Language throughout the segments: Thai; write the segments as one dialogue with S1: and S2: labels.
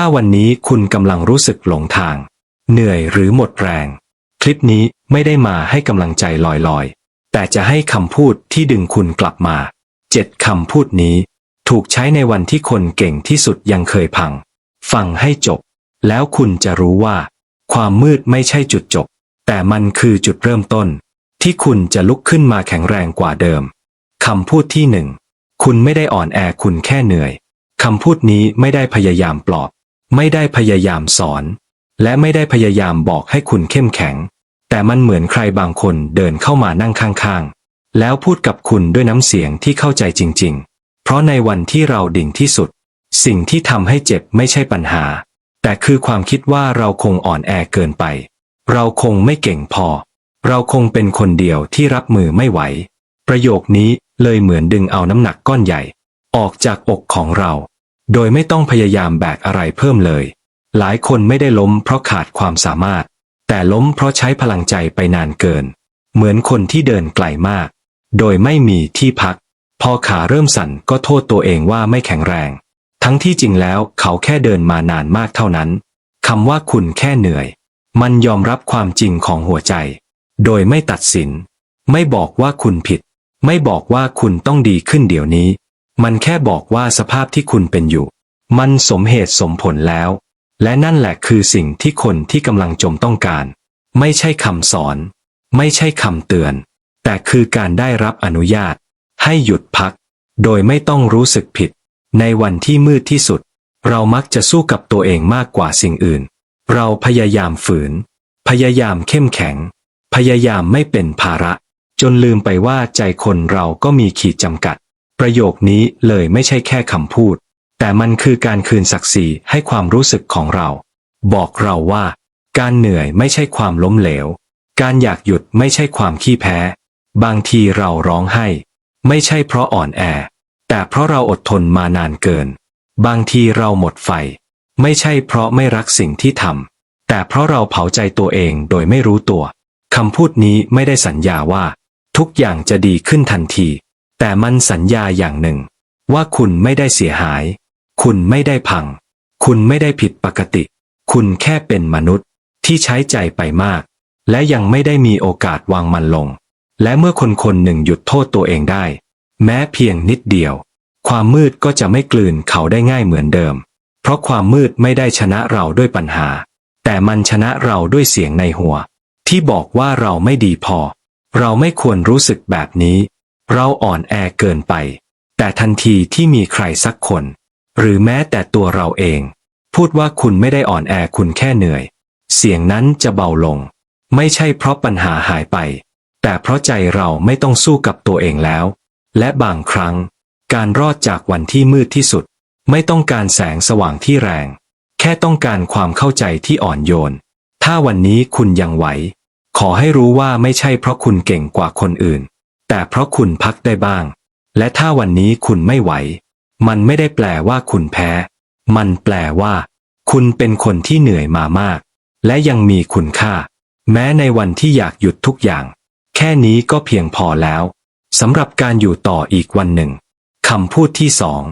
S1: ถ้าวันนี้คุณกำลังรู้สึกหลงทาง เหนื่อยหรือหมดแรง คลิปนี้ไม่ได้มาให้กำลังใจลอยๆ แต่จะให้คำพูดที่ดึงคุณกลับมาเจ็ดคำพูดนี้ ถูกใช้ในวันที่คนเก่งที่สุดยังเคยพัง ฟังให้จบ แล้วคุณจะรู้ว่า ความมืดไม่ใช่จุดจบ แต่มันคือจุดเริ่มต้น ที่คุณจะลุกขึ้นมาแข็งแรงกว่าเดิมคำพูดที่หนึ่งคุณไม่ได้อ่อนแอคุณแค่เหนื่อยคำพูดนี้ไม่ได้พยายามปลอบ ไม่ได้พยายามสอน และไม่ได้พยายามบอกให้คุณเข้มแข็ง แต่มันเหมือนใครบางคนเดินเข้ามานั่งข้างๆ แล้วพูดกับคุณด้วยน้ำเสียงที่เข้าใจจริง ๆ เพราะในวันที่เราดิ่งที่สุด สิ่งที่ทำให้เจ็บไม่ใช่ปัญหา แต่คือความคิดว่าเราคงอ่อนแอเกินไป เราคงไม่เก่งพอ เราคงเป็นคนเดียวที่รับมือไม่ไหว ประโยคนี้เลยเหมือนดึงเอาน้ำหนักก้อนใหญ่ ออกจากอกของเรา โดยไม่ต้องพยายามแบกอะไรเพิ่มเลย หลายคนไม่ได้ล้มเพราะขาดความสามารถ แต่ล้มเพราะใช้พลังใจไปนานเกิน เหมือนคนที่เดินไกลมาก โดยไม่มีที่พัก พอขาเริ่มสั่นก็โทษตัวเองว่าไม่แข็งแรง ทั้งที่จริงแล้วเขาแค่เดินมานานมากเท่านั้นคำว่าคุณแค่เหนื่อย มันยอมรับความจริงของหัวใจ โดยไม่ตัดสิน ไม่บอกว่าคุณผิด ไม่บอกว่าคุณต้องดีขึ้นเดี๋ยวนี้ มันแค่บอกว่าสภาพที่คุณเป็นอยู่ มันสมเหตุสมผลแล้ว และนั่นแหละคือสิ่งที่คนที่กำลังจมต้องการ ไม่ใช่คำสอน ไม่ใช่คำเตือน แต่คือการได้รับอนุญาต ให้หยุดพัก โดยไม่ต้องรู้สึกผิด ในวันที่มืดที่สุด เรามักจะสู้กับตัวเองมากกว่าสิ่งอื่น เราพยายามฝืน พยายามเข้มแข็ง พยายามไม่เป็นภาระ จนลืมไปว่าใจคนเราก็มีขีดจำกัด ประโยคนี้เลยไม่ใช่แค่คำพูด แต่มันคือการคืนศักดิ์ศรีให้ความรู้สึกของเรา บอกเราว่า การเหนื่อยไม่ใช่ความล้มเหลว การอยากหยุดไม่ใช่ความขี้แพ้ บางทีเราร้องไห้ ไม่ใช่เพราะอ่อนแอ แต่เพราะเราอดทนมานานเกิน บางทีเราหมดไฟ ไม่ใช่เพราะไม่รักสิ่งที่ทำแต่เพราะเราเผาใจตัวเองโดยไม่รู้ตัวคำพูดนี้ไม่ได้สัญญาว่า ทุกอย่างจะดีขึ้นทันที แต่มันสัญญาอย่างหนึ่ง ว่าคุณไม่ได้เสียหาย คุณไม่ได้พัง คุณไม่ได้ผิดปกติ คุณแค่เป็นมนุษย์ที่ใช้ใจไปมาก และยังไม่ได้มีโอกาสวางมันลง และเมื่อคนคนหนึ่งหยุดโทษตัวเองได้ แม้เพียงนิดเดียว ความมืดก็จะไม่กลืนเขาได้ง่ายเหมือนเดิม เพราะความมืดไม่ได้ชนะเราด้วยปัญหา แต่มันชนะเราด้วยเสียงในหัว ที่บอกว่าเราไม่ดีพอ เราไม่ควรรู้สึกแบบนี้ เราอ่อนแอเกินไป แต่ทันทีที่มีใครสักคน หรือแม้แต่ตัวเราเอง พูดว่าคุณไม่ได้อ่อนแอคุณแค่เหนื่อย เสียงนั้นจะเบาลง ไม่ใช่เพราะปัญหาหายไป แต่เพราะใจเราไม่ต้องสู้กับตัวเองแล้ว และบางครั้ง การรอดจากวันที่มืดที่สุด ไม่ต้องการแสงสว่างที่แรง แค่ต้องการความเข้าใจที่อ่อนโยน ถ้าวันนี้คุณยังไหว ขอให้รู้ว่าไม่ใช่เพราะคุณเก่งกว่าคนอื่น แต่เพราะคุณพักได้บ้าง และถ้าวันนี้คุณไม่ไหว มันไม่ได้แปลว่าคุณแพ้ มันแปลว่า คุณเป็นคนที่เหนื่อยมามาก และยังมีคุณค่า แม้ในวันที่อยากหยุดทุกอย่าง แค่นี้ก็เพียงพอแล้วสำหรับการอยู่ต่ออีกวันหนึ่งคำพูดที่สอง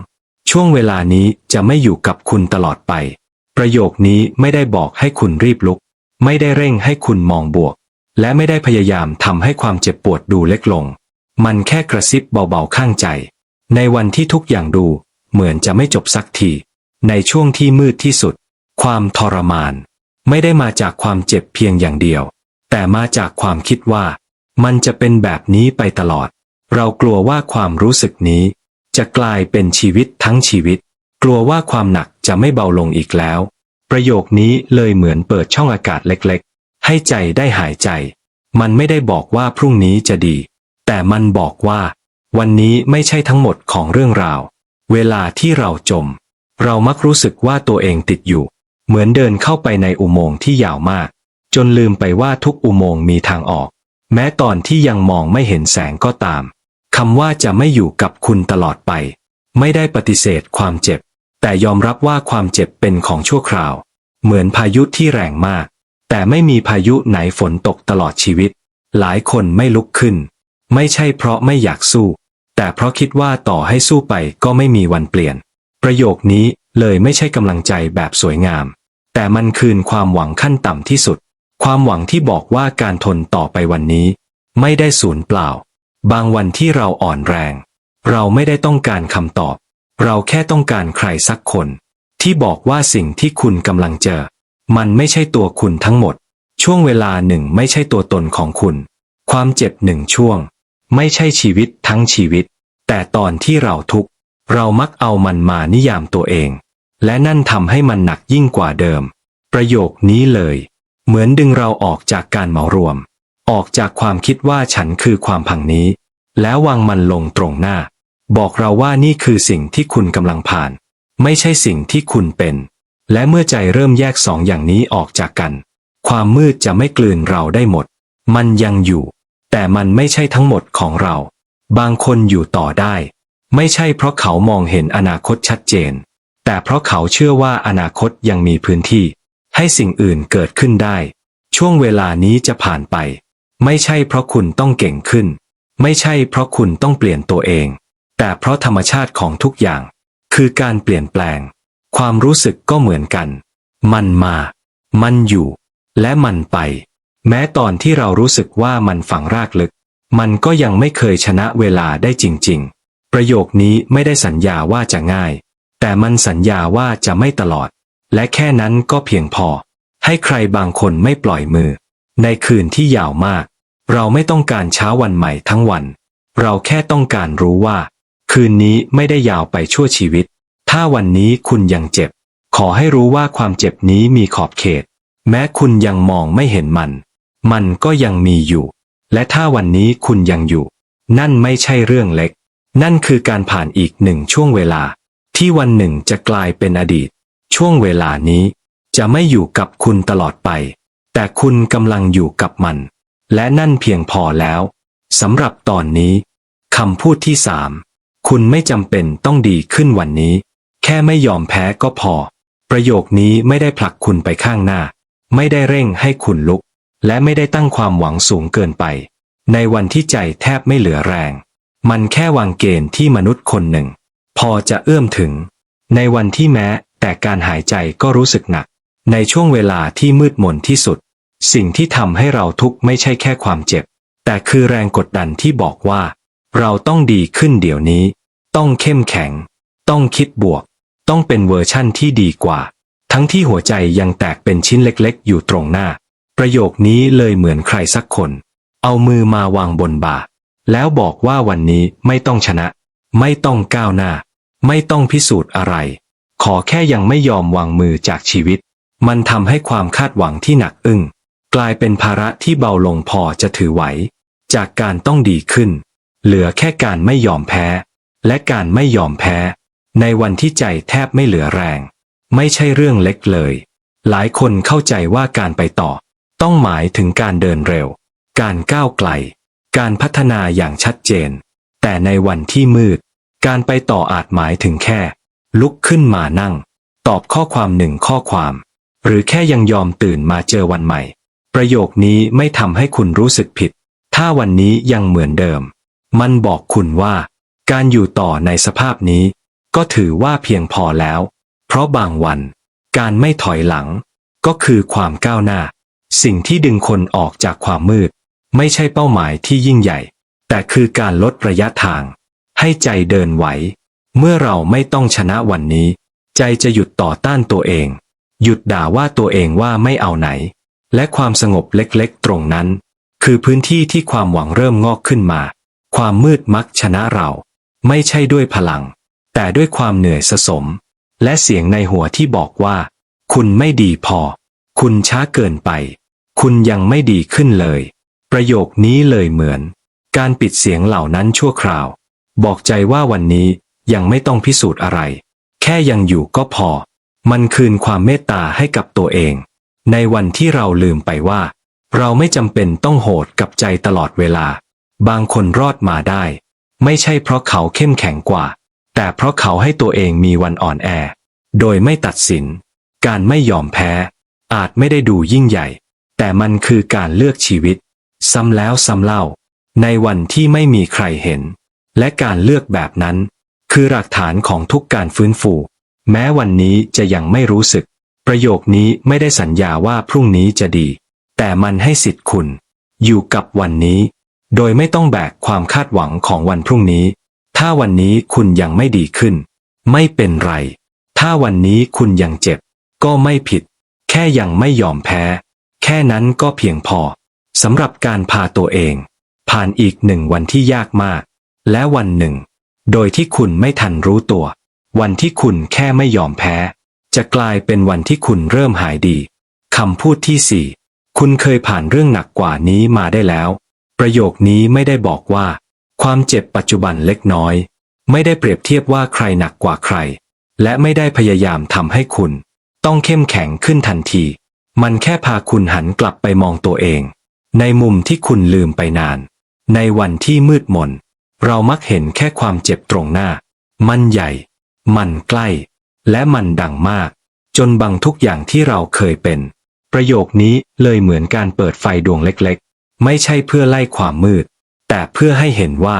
S1: ช่วงเวลานี้จะไม่อยู่กับคุณตลอดไป ประโยคนี้ไม่ได้บอกให้คุณรีบลุก ไม่ได้เร่งให้คุณมองบวก และไม่ได้พยายามทำให้ความเจ็บปวดดูเล็กลง มันแค่กระซิบเบาๆข้างใจ ในวันที่ทุกอย่างดู เหมือนจะไม่จบสักที ในช่วงที่มืดที่สุด ความทรมาน ไม่ได้มาจากความเจ็บเพียงอย่างเดียว แต่มาจากความคิดว่า มันจะเป็นแบบนี้ไปตลอด เรากลัวว่าความรู้สึกนี้ จะกลายเป็นชีวิตทั้งชีวิต กลัวว่าความหนักจะไม่เบาลงอีกแล้ว ประโยคนี้เลยเหมือนเปิดช่องอากาศเล็กๆ ให้ใจได้หายใจ มันไม่ได้บอกว่าพรุ่งนี้จะดี แต่มันบอกว่า วันนี้ไม่ใช่ทั้งหมดของเรื่องราว เวลาที่เราจม เรามักรู้สึกว่าตัวเองติดอยู่ เหมือนเดินเข้าไปในอุโมงค์ที่ยาวมาก จนลืมไปว่าทุกอุโมงค์มีทางออก แม้ตอนที่ยังมองไม่เห็นแสงก็ตามคำว่าจะไม่อยู่กับคุณตลอดไป ไม่ได้ปฏิเสธความเจ็บ แต่ยอมรับว่าความเจ็บเป็นของชั่วคราว เหมือนพายุที่แรงมาก แต่ไม่มีพายุไหนฝนตกตลอดชีวิต หลายคนไม่ลุกขึ้น ไม่ใช่เพราะไม่อยากสู้ แต่เพราะคิดว่าต่อให้สู้ไปก็ไม่มีวันเปลี่ยน ประโยคนี้เลยไม่ใช่กำลังใจแบบสวยงาม แต่มันคืนความหวังขั้นต่ำที่สุด ความหวังที่บอกว่าการทนต่อไปวันนี้ ไม่ได้สูญเปล่า บางวันที่เราอ่อนแรง เราไม่ได้ต้องการคำตอบ เราแค่ต้องการใครสักคน ที่บอกว่าสิ่งที่คุณกำลังเจอ มันไม่ใช่ตัวคุณทั้งหมด ช่วงเวลาหนึ่งไม่ใช่ตัวตนของคุณ ความเจ็บหนึ่งช่วง ไม่ใช่ชีวิตทั้งชีวิต แต่ตอนที่เราทุกข์ เรามักเอามันมานิยามตัวเอง และนั่นทำให้มันหนักยิ่งกว่าเดิม ประโยคนี้เลย เหมือนดึงเราออกจากการเหมารวม ออกจากความคิดว่าฉันคือความพังนี้ แล้ววางมันลงตรงหน้า บอกเราว่านี่คือสิ่งที่คุณกำลังผ่าน ไม่ใช่สิ่งที่คุณเป็น และเมื่อใจเริ่มแยกสองอย่างนี้ออกจากกัน ความมืดจะไม่กลืนเราได้หมด มันยังอยู่ แต่มันไม่ใช่ทั้งหมดของเรา บางคนอยู่ต่อได้ ไม่ใช่เพราะเขามองเห็นอนาคตชัดเจน แต่เพราะเขาเชื่อว่าอนาคตยังมีพื้นที่ ให้สิ่งอื่นเกิดขึ้นได้ ช่วงเวลานี้จะผ่านไป ไม่ใช่เพราะคุณต้องเก่งขึ้น ไม่ใช่เพราะคุณต้องเปลี่ยนตัวเอง แต่เพราะธรรมชาติของทุกอย่าง คือการเปลี่ยนแปลง ความรู้สึกก็เหมือนกัน มันมา มันอยู่ และมันไป แม้ตอนที่เรารู้สึกว่ามันฝังรากลึก มันก็ยังไม่เคยชนะเวลาได้จริง ๆ ประโยคนี้ไม่ได้สัญญาว่าจะง่าย แต่มันสัญญาว่าจะไม่ตลอด และแค่นั้นก็เพียงพอ ให้ใครบางคนไม่ปล่อยมือ ในคืนที่ยาวมาก เราไม่ต้องการเช้าวันใหม่ทั้งวัน เราแค่ต้องการรู้ว่า คืนนี้ไม่ได้ยาวไปชั่วชีวิต ถ้าวันนี้คุณยังเจ็บ ขอให้รู้ว่าความเจ็บนี้มีขอบเขต แม้คุณยังมองไม่เห็นมัน มันก็ยังมีอยู่ และถ้าวันนี้คุณยังอยู่ นั่นไม่ใช่เรื่องเล็ก นั่นคือการผ่านอีกหนึ่งช่วงเวลา ที่วันหนึ่งจะกลายเป็นอดีต ช่วงเวลานี้ จะไม่อยู่กับคุณตลอดไป แต่คุณกำลังอยู่กับมัน และนั่นเพียงพอแล้วสำหรับตอนนี้คำพูดที่สามคุณไม่จำเป็นต้องดีขึ้นวันนี้ แค่ไม่ยอมแพ้ก็พอ ประโยคนี้ไม่ได้ผลักคุณไปข้างหน้า ไม่ได้เร่งให้คุณลุก และไม่ได้ตั้งความหวังสูงเกินไป ในวันที่ใจแทบไม่เหลือแรง มันแค่วางเกณฑ์ที่มนุษย์คนหนึ่ง พอจะเอื้อมถึง ในวันที่แม้แต่การหายใจก็รู้สึกหนัก ในช่วงเวลาที่มืดมนที่สุด สิ่งที่ทำให้เราทุกข์ไม่ใช่แค่ความเจ็บ แต่คือแรงกดดันที่บอกว่า เราต้องดีขึ้นเดี๋ยวนี้ ต้องเข้มแข็ง ต้องคิดบวก ต้องเป็นเวอร์ชั่นที่ดีกว่า ทั้งที่หัวใจยังแตกเป็นชิ้นเล็กๆ อยู่ตรงหน้า ประโยคนี้เลยเหมือนใครสักคน เอามือมาวางบนบ่า แล้วบอกว่าวันนี้ไม่ต้องชนะ ไม่ต้องก้าวหน้า ไม่ต้องพิสูจน์อะไร ขอแค่ยังไม่ยอมวางมือจากชีวิต มันทำให้ความคาดหวังที่หนักอึ้งกลายเป็นภาระที่เบาลงพอจะถือไหว จากการต้องดีขึ้น เหลือแค่การไม่ยอมแพ้ และการไม่ยอมแพ้ ในวันที่ใจแทบไม่เหลือแรง ไม่ใช่เรื่องเล็กเลย หลายคนเข้าใจว่าการไปต่อ ต้องหมายถึงการเดินเร็ว การก้าวไกล การพัฒนาอย่างชัดเจน แต่ในวันที่มืด การไปต่ออาจหมายถึงแค่ ลุกขึ้นมานั่ง ตอบข้อความหนึ่งข้อความ หรือแค่ยังยอมตื่นมาเจอวันใหม่ ประโยคนี้ไม่ทำให้คุณรู้สึกผิด ถ้าวันนี้ยังเหมือนเดิม มันบอกคุณว่า การอยู่ต่อในสภาพนี้ ก็ถือว่าเพียงพอแล้ว เพราะบางวัน การไม่ถอยหลัง ก็คือความก้าวหน้า สิ่งที่ดึงคนออกจากความมืด ไม่ใช่เป้าหมายที่ยิ่งใหญ่ แต่คือการลดระยะทาง ให้ใจเดินไหว เมื่อเราไม่ต้องชนะวันนี้ ใจจะหยุดต่อต้านตัวเอง หยุดด่าว่าตัวเองว่าไม่เอาไหน และความสงบเล็กๆ ตรงนั้น คือพื้นที่ที่ความหวังเริ่มงอกขึ้นมา ความมืดมักชนะเรา ไม่ใช่ด้วยพลัง แต่ด้วยความเหนื่อยสะสม และเสียงในหัวที่บอกว่า คุณไม่ดีพอ คุณช้าเกินไป คุณยังไม่ดีขึ้นเลย ประโยคนี้เลยเหมือน การปิดเสียงเหล่านั้นชั่วคราว บอกใจว่าวันนี้ยังไม่ต้องพิสูจน์อะไร แค่ยังอยู่ก็พอ มันคืนความเมตตาให้กับตัวเอง ในวันที่เราลืมไปว่า เราไม่จำเป็นต้องโหดกับใจตลอดเวลา บางคนรอดมาได้ ไม่ใช่เพราะเขาเข้มแข็งกว่า แต่เพราะเขาให้ตัวเองมีวันอ่อนแอ โดยไม่ตัดสิน การไม่ยอมแพ้ อาจไม่ได้ดูยิ่งใหญ่ แต่มันคือการเลือกชีวิต ซ้ำแล้วซ้ำเล่า ในวันที่ไม่มีใครเห็น และการเลือกแบบนั้น คือหลักฐานของทุกการฟื้นฟู แม้วันนี้จะยังไม่รู้สึก ประโยคนี้ไม่ได้สัญญาว่าพรุ่งนี้จะดี แต่มันให้สิทธิ์คุณ อยู่กับวันนี้ โดยไม่ต้องแบกความคาดหวังของวันพรุ่งนี้ ถ้าวันนี้คุณยังไม่ดีขึ้น ไม่เป็นไร ถ้าวันนี้คุณยังเจ็บ ก็ไม่ผิด แค่ยังไม่ยอมแพ้ แค่นั้นก็เพียงพอสำหรับการพาตัวเอง ผ่านอีกหนึ่งวันที่ยากมาก และวันหนึ่ง โดยที่คุณไม่ทันรู้ตัว วันที่คุณแค่ไม่ยอมแพ้ จะกลายเป็นวันที่คุณเริ่มหายดีคำพูดที่สี่คุณเคยผ่านเรื่องหนักกว่านี้มาได้แล้ว ประโยคนี้ไม่ได้บอกว่า ความเจ็บปัจจุบันเล็กน้อย ไม่ได้เปรียบเทียบว่าใครหนักกว่าใคร และไม่ได้พยายามทำให้คุณ ต้องเข้มแข็งขึ้นทันที มันแค่พาคุณหันกลับไปมองตัวเอง ในมุมที่คุณลืมไปนาน ในวันที่มืดมน เรามักเห็นแค่ความเจ็บตรงหน้า มันใหญ่ มันใกล้ และมันดังมาก จนบังทุกอย่างที่เราเคยเป็น ประโยคนี้เลยเหมือนการเปิดไฟดวงเล็กๆ ไม่ใช่เพื่อไล่ความมืด แต่เพื่อให้เห็นว่า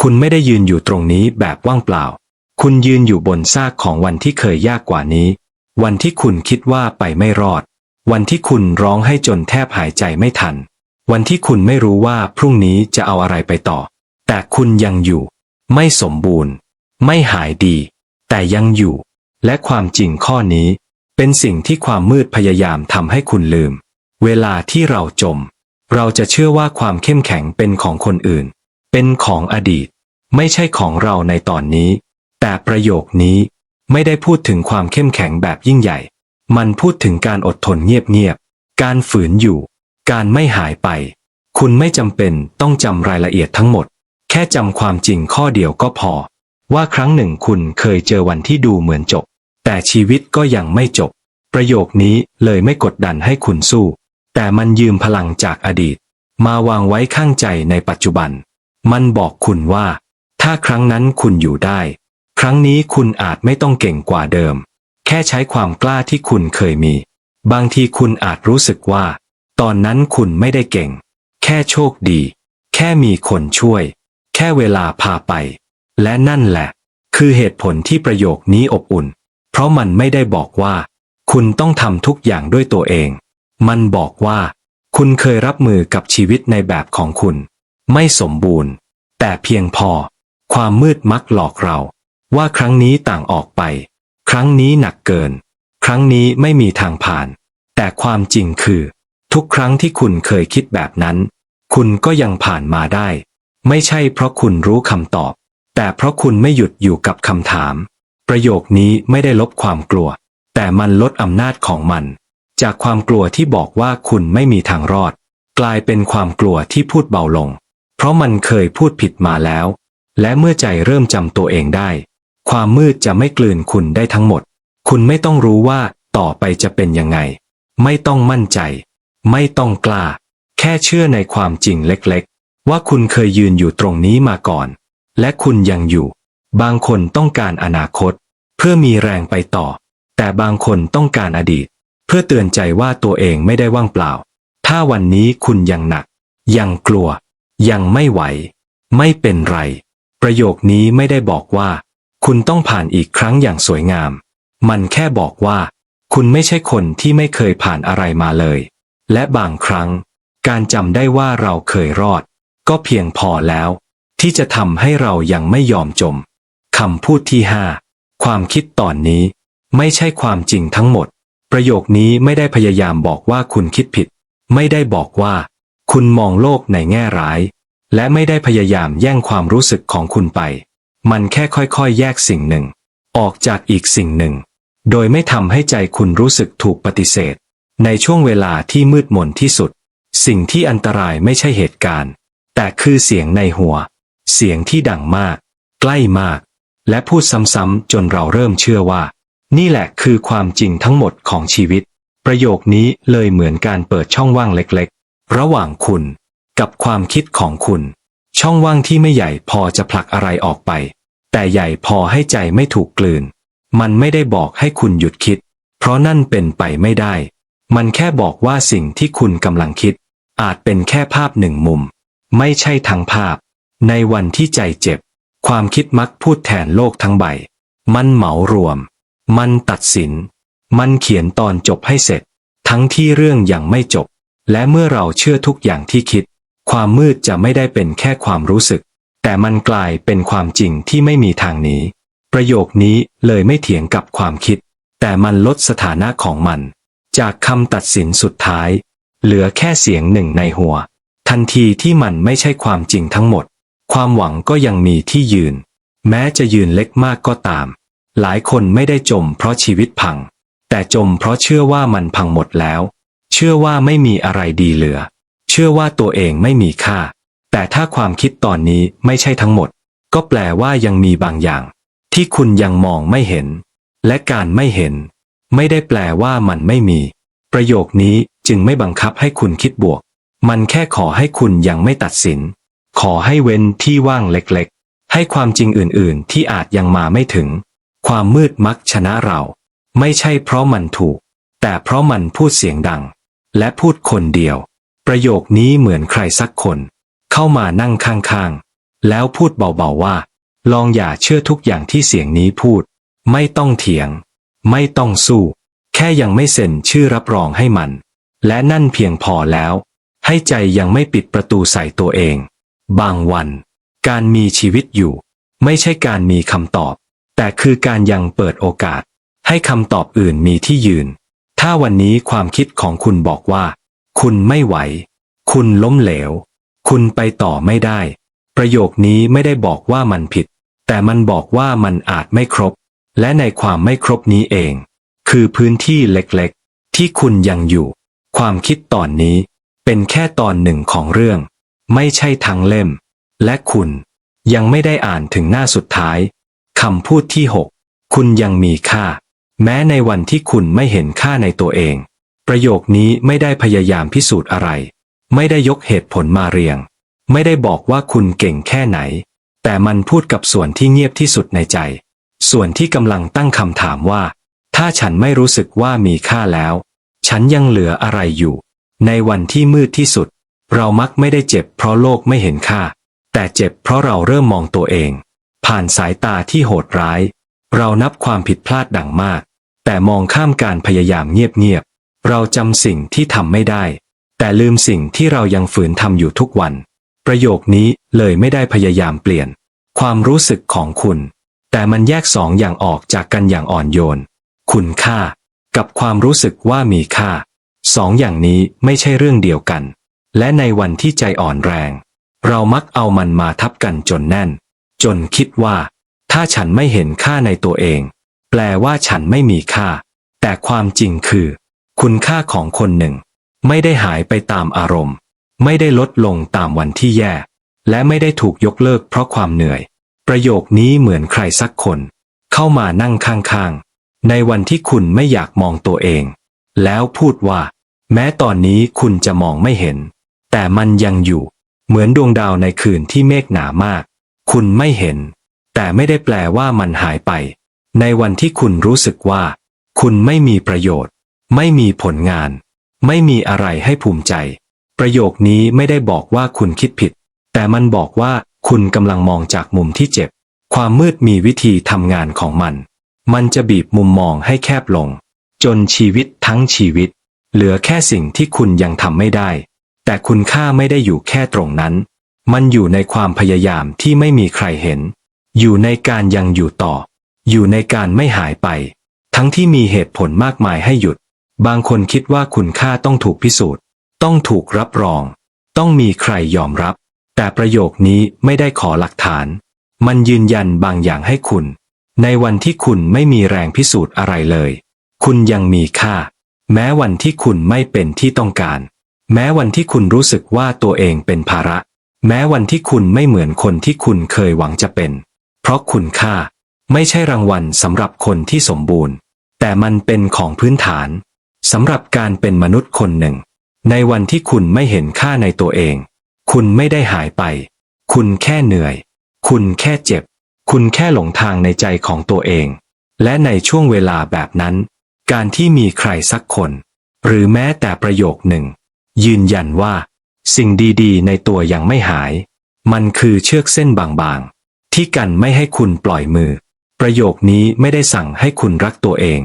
S1: คุณไม่ได้ยืนอยู่ตรงนี้แบบว่างเปล่า คุณยืนอยู่บนซากของวันที่เคยยากกว่านี้ วันที่คุณคิดว่าไปไม่รอด วันที่คุณร้องให้จนแทบหายใจไม่ทัน วันที่คุณไม่รู้ว่าพรุ่งนี้จะเอาอะไรไปต่อ แต่คุณยังอยู่ ไม่สมบูรณ์ ไม่หายดี แต่ยังอยู่ และความจริงข้อนี้ เป็นสิ่งที่ความมืดพยายามทำให้คุณลืม เวลาที่เราจม เราจะเชื่อว่าความเข้มแข็งเป็นของคนอื่น เป็นของอดีต ไม่ใช่ของเราในตอนนี้ แต่ประโยคนี้ ไม่ได้พูดถึงความเข้มแข็งแบบยิ่งใหญ่ มันพูดถึงการอดทนเงียบๆ การฝืนอยู่ การไม่หายไป คุณไม่จำเป็นต้องจำรายละเอียดทั้งหมด แค่จำความจริงข้อเดียวก็พอ ว่าครั้งหนึ่งคุณเคยเจอวันที่ดูเหมือนจบ แต่ชีวิตก็ยังไม่จบ ประโยคนี้เลยไม่กดดันให้คุณสู้ แต่มันยืมพลังจากอดีต มาวางไว้ข้างใจในปัจจุบัน มันบอกคุณว่า ถ้าครั้งนั้นคุณอยู่ได้ รั้งนี้คุณอาจไม่ต้องเก่งกว่าเดิม แค่ใช้ความกล้าที่คุณเคยมี บางทีคุณอาจรู้สึกว่า ตอนนั้นคุณไม่ได้เก่ง แค่โชคดี แค่มีคนช่วย แค่เวลาพาไป และนั่นแหละ คือเหตุผลที่ประโยคนี้อบอุ่น เพราะมันไม่ได้บอกว่า คุณต้องทำทุกอย่างด้วยตัวเอง มันบอกว่า คุณเคยรับมือกับชีวิตในแบบของคุณ ไม่สมบูรณ์ แต่เพียงพอ ความมืดมักหลอกเรา ว่าครั้งนี้ต่างออกไป ครั้งนี้หนักเกิน ครั้งนี้ไม่มีทางผ่าน แต่ความจริงคือ ทุกครั้งที่คุณเคยคิดแบบนั้น คุณก็ยังผ่านมาได้ ไม่ใช่เพราะคุณรู้คำตอบ แต่เพราะคุณไม่หยุดอยู่กับคำถาม ประโยคนี้ไม่ได้ลบความกลัว แต่มันลดอำนาจของมัน จากความกลัวที่บอกว่าคุณไม่มีทางรอด กลายเป็นความกลัวที่พูดเบาลง เพราะมันเคยพูดผิดมาแล้ว และเมื่อใจเริ่มจำตัวเองได้ ความมืดจะไม่กลืนคุณได้ทั้งหมด คุณไม่ต้องรู้ว่าต่อไปจะเป็นยังไง ไม่ต้องมั่นใจ ไม่ต้องกล้า แค่เชื่อในความจริงเล็กๆ ว่าคุณเคยยืนอยู่ตรงนี้มาก่อน และคุณยังอยู่ บางคนต้องการอนาคต เพื่อมีแรงไปต่อ แต่บางคนต้องการอดีต เพื่อเตือนใจว่าตัวเองไม่ได้ว่างเปล่า ถ้าวันนี้คุณยังหนัก ยังกลัว ยังไม่ไหว ไม่เป็นไร ประโยคนี้ไม่ได้บอกว่า คุณต้องผ่านอีกครั้งอย่างสวยงาม มันแค่บอกว่า คุณไม่ใช่คนที่ไม่เคยผ่านอะไรมาเลย และบางครั้ง การจำได้ว่าเราเคยรอด ก็เพียงพอแล้ว ที่จะทำให้เรายังไม่ยอมจมคำพูดที่ห้าความคิดตอนนี้ ไม่ใช่ความจริงทั้งหมด ประโยคนี้ไม่ได้พยายามบอกว่าคุณคิดผิด ไม่ได้บอกว่า คุณมองโลกในแง่ร้าย และไม่ได้พยายามแย่งความรู้สึกของคุณไป มันแค่ค่อยๆ แยกสิ่งหนึ่ง ออกจากอีกสิ่งหนึ่ง โดยไม่ทำให้ใจคุณรู้สึกถูกปฏิเสธ ในช่วงเวลาที่มืดมนที่สุด สิ่งที่อันตรายไม่ใช่เหตุการณ์ แต่คือเสียงในหัว เสียงที่ดังมาก ใกล้มาก และพูดซ้ำๆจนเราเริ่มเชื่อว่า นี่แหละคือความจริงทั้งหมดของชีวิต ประโยคนี้เลยเหมือนการเปิดช่องว่างเล็กๆ ระหว่างคุณ กับความคิดของคุณ ช่องว่างที่ไม่ใหญ่พอจะผลักอะไรออกไป แต่ใหญ่พอให้ใจไม่ถูกกลืน มันไม่ได้บอกให้คุณหยุดคิด เพราะนั่นเป็นไปไม่ได้ มันแค่บอกว่าสิ่งที่คุณกำลังคิด อาจเป็นแค่ภาพหนึ่งมุม ไม่ใช่ทั้งภาพ ในวันที่ใจเจ็บ ความคิดมักพูดแทนโลกทั้งใบ มันเหมารวม มันตัดสิน มันเขียนตอนจบให้เสร็จ ทั้งที่เรื่องยังไม่จบ และเมื่อเราเชื่อทุกอย่างที่คิด ความมืดจะไม่ได้เป็นแค่ความรู้สึก แต่มันกลายเป็นความจริงที่ไม่มีทางหนีประโยคนี้เลยไม่เถียงกับความคิด แต่มันลดสถานะของมัน จากคำตัดสินสุดท้าย เหลือแค่เสียงหนึ่งในหัว ทันทีที่มันไม่ใช่ความจริงทั้งหมด ความหวังก็ยังมีที่ยืน แม้จะยืนเล็กมากก็ตาม หลายคนไม่ได้จมเพราะชีวิตพัง แต่จมเพราะเชื่อว่ามันพังหมดแล้ว เชื่อว่าไม่มีอะไรดีเหลือ ชื่อว่าตัวเองไม่มีค่า แต่ถ้าความคิดตอนนี้ไม่ใช่ทั้งหมด ก็แปลว่ายังมีบางอย่าง ที่คุณยังมองไม่เห็น และการไม่เห็น ไม่ได้แปลว่ามันไม่มี ประโยคนี้จึงไม่บังคับให้คุณคิดบวก มันแค่ขอให้คุณยังไม่ตัดสิน ขอให้เว้นที่ว่างเล็กๆ ให้ความจริงอื่นๆ ที่อาจยังมาไม่ถึง ความมืดมักชนะเรา ไม่ใช่เพราะมันถูก แต่เพราะมันพูดเสียงดัง และพูดคนเดียว ประโยคนี้เหมือนใครสักคน เข้ามานั่งข้างๆ แล้วพูดเบาๆว่า ลองอย่าเชื่อทุกอย่างที่เสียงนี้พูด ไม่ต้องเถียง ไม่ต้องสู้ แค่ยังไม่เซ็นชื่อรับรองให้มัน และนั่นเพียงพอแล้ว ให้ใจยังไม่ปิดประตูใส่ตัวเอง บางวัน การมีชีวิตอยู่ ไม่ใช่การมีคำตอบ แต่คือการยังเปิดโอกาส ให้คำตอบอื่นมีที่ยืน ถ้าวันนี้ความคิดของคุณบอกว่า คุณไม่ไหว คุณล้มเหลว คุณไปต่อไม่ได้ ประโยคนี้ไม่ได้บอกว่ามันผิด แต่มันบอกว่ามันอาจไม่ครบ และในความไม่ครบนี้เอง คือพื้นที่เล็กๆ ที่คุณยังอยู่ ความคิดตอนนี้ เป็นแค่ตอนหนึ่งของเรื่อง ไม่ใช่ทั้งเล่ม และคุณยังไม่ได้อ่านถึงหน้าสุดท้ายคำพูดที่หกคุณยังมีค่า แม้ในวันที่คุณไม่เห็นค่าในตัวเอง ประโยคนี้ไม่ได้พยายามพิสูจน์อะไร ไม่ได้ยกเหตุผลมาเรียง ไม่ได้บอกว่าคุณเก่งแค่ไหน แต่มันพูดกับส่วนที่เงียบที่สุดในใจ ส่วนที่กำลังตั้งคำถามว่า ถ้าฉันไม่รู้สึกว่ามีค่าแล้ว ฉันยังเหลืออะไรอยู่ ในวันที่มืดที่สุด เรามักไม่ได้เจ็บเพราะโลกไม่เห็นค่า แต่เจ็บเพราะเราเริ่มมองตัวเอง ผ่านสายตาที่โหดร้าย เรานับความผิดพลาดดังมาก แต่มองข้ามการพยายามเงียบๆ เราจำสิ่งที่ทำไม่ได้ แต่ลืมสิ่งที่เรายังฝืนทำอยู่ทุกวัน ประโยคนี้เลยไม่ได้พยายามเปลี่ยน ความรู้สึกของคุณ แต่มันแยกสองอย่างออกจากกันอย่างอ่อนโยน คุณค่า กับความรู้สึกว่ามีค่า สองอย่างนี้ไม่ใช่เรื่องเดียวกัน และในวันที่ใจอ่อนแรง เรามักเอามันมาทับกันจนแน่น จนคิดว่า ถ้าฉันไม่เห็นค่าในตัวเอง แปลว่าฉันไม่มีค่า แต่ความจริงคือ คุณค่าของคนหนึ่ง ไม่ได้หายไปตามอารมณ์ ไม่ได้ลดลงตามวันที่แย่ และไม่ได้ถูกยกเลิกเพราะความเหนื่อย ประโยคนี้เหมือนใครสักคน เข้ามานั่งข้างๆ ในวันที่คุณไม่อยากมองตัวเอง แล้วพูดว่า แม้ตอนนี้คุณจะมองไม่เห็น แต่มันยังอยู่ เหมือนดวงดาวในคืนที่เมฆหนามาก คุณไม่เห็น แต่ไม่ได้แปลว่ามันหายไป ในวันที่คุณรู้สึกว่า คุณไม่มีประโยชน์ ไม่มีผลงาน ไม่มีอะไรให้ภูมิใจ ประโยคนี้ไม่ได้บอกว่าคุณคิดผิด แต่มันบอกว่าคุณกำลังมองจากมุมที่เจ็บ ความมืดมีวิธีทำงานของมัน มันจะบีบมุมมองให้แคบลง จนชีวิตทั้งชีวิต เหลือแค่สิ่งที่คุณยังทำไม่ได้ แต่คุณค่าไม่ได้อยู่แค่ตรงนั้น มันอยู่ในความพยายามที่ไม่มีใครเห็น อยู่ในการยังอยู่ต่อ อยู่ในการไม่หายไป ทั้งที่มีเหตุผลมากมายให้หยุด บางคนคิดว่าคุณค่าต้องถูกพิสูจน์ ต้องถูกรับรอง ต้องมีใครยอมรับ แต่ประโยคนี้ไม่ได้ขอหลักฐาน มันยืนยันบางอย่างให้คุณ ในวันที่คุณไม่มีแรงพิสูจน์อะไรเลย คุณยังมีค่า แม้วันที่คุณไม่เป็นที่ต้องการ แม้วันที่คุณรู้สึกว่าตัวเองเป็นภาระ แม้วันที่คุณไม่เหมือนคนที่คุณเคยหวังจะเป็น เพราะคุณค่า ไม่ใช่รางวัลสำหรับคนที่สมบูรณ์ แต่มันเป็นของพื้นฐาน สำหรับการเป็นมนุษย์คนหนึ่ง ในวันที่คุณไม่เห็นค่าในตัวเอง คุณไม่ได้หายไป คุณแค่เหนื่อย คุณแค่เจ็บ คุณแค่หลงทางในใจของตัวเอง และในช่วงเวลาแบบนั้น การที่มีใครสักคน หรือแม้แต่ประโยคหนึ่ง ยืนยันว่า สิ่งดีๆ ในตัวยังไม่หาย มันคือเชือกเส้นบางๆ ที่กันไม่ให้คุณปล่อยมือ ประโยคนี้ไม่ได้สั่งให้คุณรักตัวเอง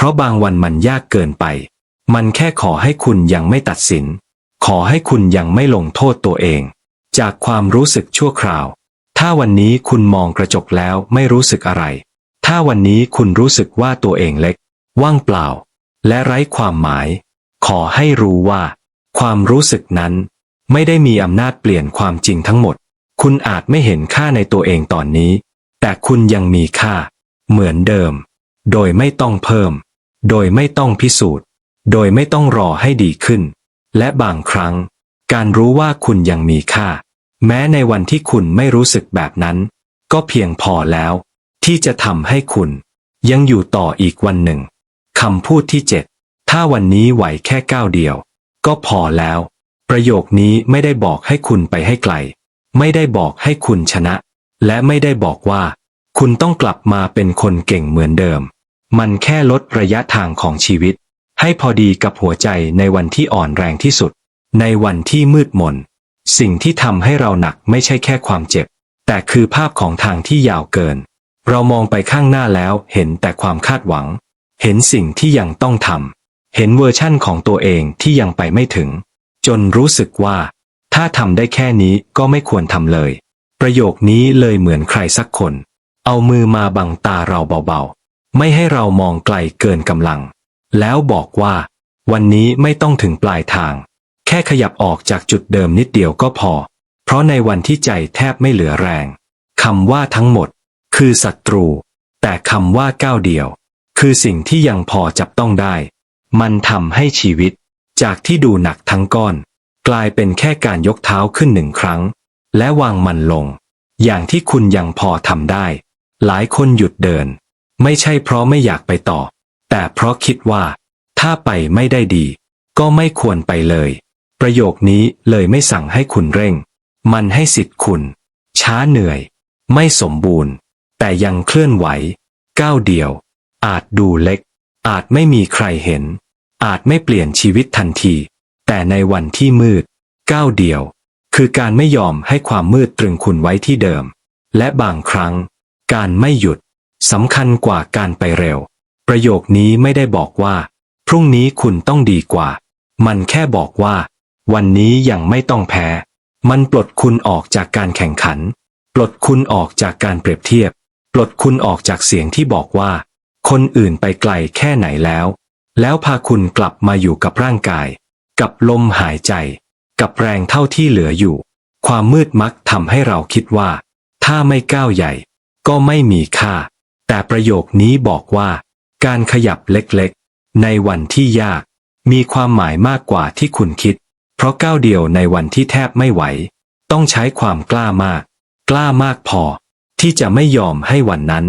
S1: เพราะบางวันมันยากเกินไป มันแค่ขอให้คุณยังไม่ตัดสิน ขอให้คุณยังไม่ลงโทษตัวเอง จากความรู้สึกชั่วคราว ถ้าวันนี้คุณมองกระจกแล้วไม่รู้สึกอะไร ถ้าวันนี้คุณรู้สึกว่าตัวเองเล็ก ว่างเปล่า และไร้ความหมาย ขอให้รู้ว่า ความรู้สึกนั้น ไม่ได้มีอำนาจเปลี่ยนความจริงทั้งหมด คุณอาจไม่เห็นค่าในตัวเองตอนนี้ แต่คุณยังมีค่า เหมือนเดิม โดยไม่ต้องเพิ่ม โดยไม่ต้องพิสูจน์ โดยไม่ต้องรอให้ดีขึ้น และบางครั้ง การรู้ว่าคุณยังมีค่า แม้ในวันที่คุณไม่รู้สึกแบบนั้น ก็เพียงพอแล้ว ที่จะทำให้คุณ ยังอยู่ต่ออีกวันหนึ่งคำพูดที่เจ็ดถ้าวันนี้ไหวแค่ก้าวเดียว ก็พอแล้ว ประโยคนี้ไม่ได้บอกให้คุณไปให้ไกล ไม่ได้บอกให้คุณชนะ และไม่ได้บอกว่า คุณต้องกลับมาเป็นคนเก่งเหมือนเดิม มันแค่ลดระยะทางของชีวิต ให้พอดีกับหัวใจในวันที่อ่อนแรงที่สุด ในวันที่มืดมน สิ่งที่ทำให้เราหนักไม่ใช่แค่ความเจ็บ แต่คือภาพของทางที่ยาวเกิน เรามองไปข้างหน้าแล้วเห็นแต่ความคาดหวัง เห็นสิ่งที่ยังต้องทำเห็นเวอร์ชั่นของตัวเองที่ยังไปไม่ถึง จนรู้สึกว่า ถ้าทำได้แค่นี้ก็ไม่ควรทำเลย ประโยคนี้เลยเหมือนใครสักคน เอามือมาบังตาเราเบาๆ ไม่ให้เรามองไกลเกินกำลัง แล้วบอกว่า วันนี้ไม่ต้องถึงปลายทาง แค่ขยับออกจากจุดเดิมนิดเดียวก็พอ เพราะในวันที่ใจแทบไม่เหลือแรงคำว่าทั้งหมด คือศัตรู แต่คำว่าก้าวเดียว คือสิ่งที่ยังพอจับต้องได้ มันทำให้ชีวิต จากที่ดูหนักทั้งก้อน กลายเป็นแค่การยกเท้าขึ้นหนึ่งครั้ง และวางมันลง อย่างที่คุณยังพอทำได้ หลายคนหยุดเดิน ไม่ใช่เพราะไม่อยากไปต่อ แต่เพราะคิดว่า ถ้าไปไม่ได้ดี ก็ไม่ควรไปเลย ประโยคนี้เลยไม่สั่งให้คุณเร่ง มันให้สิทธิ์คุณ ช้าเหนื่อย ไม่สมบูรณ์ แต่ยังเคลื่อนไหว ก้าวเดียว อาจดูเล็ก อาจไม่มีใครเห็น อาจไม่เปลี่ยนชีวิตทันที แต่ในวันที่มืด ก้าวเดียว คือการไม่ยอมให้ความมืดตรึงคุณไว้ที่เดิม และบางครั้ง การไม่หยุด สำคัญกว่าการไปเร็ว ประโยคนี้ไม่ได้บอกว่า พรุ่งนี้คุณต้องดีกว่า มันแค่บอกว่า วันนี้ยังไม่ต้องแพ้ มันปลดคุณออกจากการแข่งขัน ปลดคุณออกจากการเปรียบเทียบ ปลดคุณออกจากเสียงที่บอกว่า คนอื่นไปไกลแค่ไหนแล้ว แล้วพาคุณกลับมาอยู่กับร่างกาย กับลมหายใจ กับแรงเท่าที่เหลืออยู่ ความมืดมักทำให้เราคิดว่า ถ้าไม่ก้าวใหญ่ ก็ไม่มีค่า แต่ประโยคนี้บอกว่า การขยับเล็กๆ ในวันที่ยาก มีความหมายมากกว่าที่คุณคิด เพราะก้าวเดียวในวันที่แทบไม่ไหว ต้องใช้ความกล้ามาก กล้ามากพอ ที่จะไม่ยอมให้วันนั้น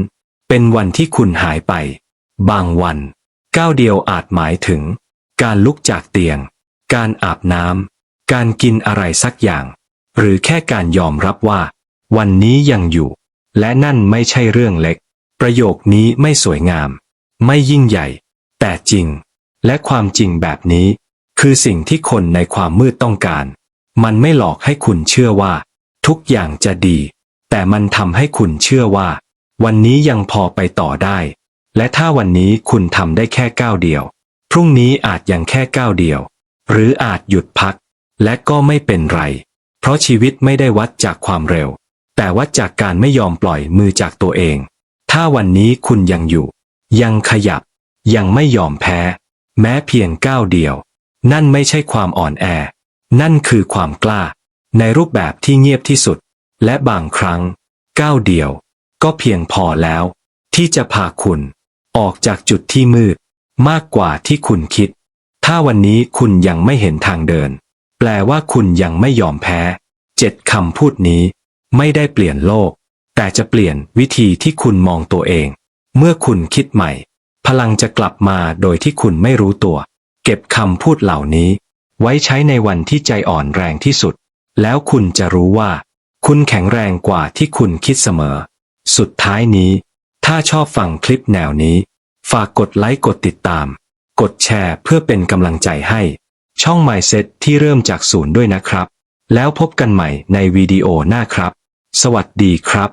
S1: เป็นวันที่คุณหายไป บางวัน ก้าวเดียวอาจหมายถึง การลุกจากเตียง การอาบน้ำการกินอะไรสักอย่าง หรือแค่การยอมรับว่า วันนี้ยังอยู่ และนั่นไม่ใช่เรื่องเล็ก ประโยคนี้ไม่สวยงาม ไม่ยิ่งใหญ่ แต่จริง และความจริงแบบนี้ คือสิ่งที่คนในความมืดต้องการ มันไม่หลอกให้คุณเชื่อว่า ทุกอย่างจะดี แต่มันทำให้คุณเชื่อว่า วันนี้ยังพอไปต่อได้ และถ้าวันนี้คุณทำได้แค่ก้าวเดียว พรุ่งนี้อาจยังแค่ก้าวเดียว หรืออาจหยุดพัก และก็ไม่เป็นไร เพราะชีวิตไม่ได้วัดจากความเร็ว แต่วัดจากการไม่ยอมปล่อยมือจากตัวเอง ถ้าวันนี้คุณยังอยู่ ยังขยับ ยังไม่ยอมแพ้ แม้เพียงก้าวเดียว นั่นไม่ใช่ความอ่อนแอ นั่นคือความกล้า ในรูปแบบที่เงียบที่สุด และบางครั้ง ก้าวเดียว ก็เพียงพอแล้ว ที่จะพาคุณ ออกจากจุดที่มืด มากกว่าที่คุณคิด ถ้าวันนี้คุณยังไม่เห็นทางเดิน แปลว่าคุณยังไม่ยอมแพ้ เจ็ดคำพูดนี้ ไม่ได้เปลี่ยนโลก แต่จะเปลี่ยนวิธีที่คุณมองตัวเอง เมื่อคุณคิดใหม่ พลังจะกลับมาโดยที่คุณไม่รู้ตัว เก็บคำพูดเหล่านี้ ไว้ใช้ในวันที่ใจอ่อนแรงที่สุด แล้วคุณจะรู้ว่า คุณแข็งแรงกว่าที่คุณคิดเสมอ สุดท้ายนี้ ถ้าชอบฟังคลิปแนวนี้ ฝากกดไลค์กดติดตาม กดแชร์เพื่อเป็นกำลังใจให้ ช่อง Mindset ที่เริ่มจากศูนย์ด้วยนะครับ แล้วพบกันใหม่ในวิดีโอหน้าครับ สวัสดีครับ